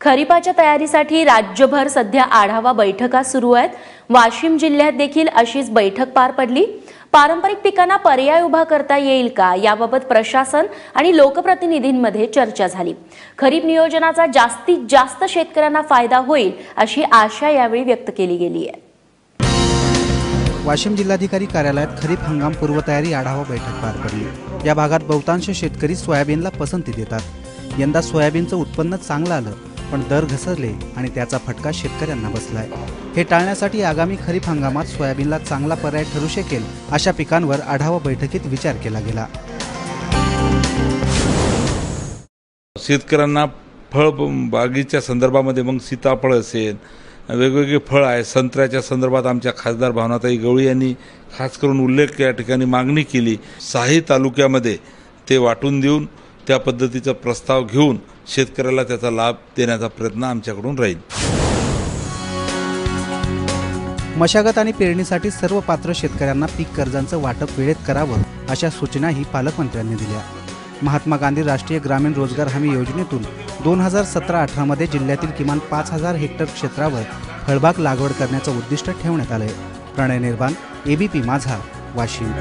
खरीपाच्या तयारीसाठी राज्यभर सध्या आढावा बैठका सुरू आहेत. वाशिम जिल्ह्यात देखील अशीच बैठक पार पडली. पारंपरिक पिकांना पर्याय उभा करता येईल का? याबाबत प्रशासन आणि लोकप्रतिनिधींमध्ये चर्चा झाली. खरीप नियोजनाचा जास्तीत जास्त शेतकऱ्यांना फायदा होईल अशी आशा यावेळी व्यक्त केली गेली आहे. वाशिम जिल्हाधिकारी कार्यालयात खरीप हंगाम पूर्वतयारी आढावा बैठक पार पडली. या भागात बहुतांश शेतकरी सोयाबीनला पसंती देतात. यंदा सोयाबीनचं उत्पन्न चांगलं आलं पण दर घसरले आणि त्याचा फटका शेतकऱ्यांना बसलाय. हे टाळण्यासाठी आगामी खरीप हंगामात सोयाबीनला चांगला पर्याय ठरू शकेल अशा पिकांवर आढावा बैठकीत विचार केला गेला. शेतकऱ्यांना फळ बागीच्या संदर्भामध्ये मग सीताफळ असेल वेगवेगळे फळ आहे संत्र्याच्या संदर्भात आमच्या खासदार भावनाताई गवळी यांनी खास करून उल्लेख या ठिकाणी मागणी केली. साही तालुक्यामध्ये ते वाटून देऊन त्या पद्धतीचा प्रस्ताव घेऊन शेतकऱ्याला त्याचा लाभ देण्याचा प्रयत्न आमच्याकडून राहील. मशागत आणि पेरणीसाठी सर्व पात्र शेतकऱ्यांना पीक कर्जांचं वाटप वेळेत करावं अशा सूचनाही पालकमंत्र्यांनी दिल्या. महात्मा गांधी राष्ट्रीय ग्रामीण रोजगार हमी योजनेतून दोन हजार सतरा अठरामध्ये जिल्ह्यातील किमान पाच हजार हेक्टर क्षेत्रावर फळबाग लागवड करण्याचं उद्दिष्ट ठेवण्यात आलंय. प्रणय निर्माण एबीपी माझा वाशिम.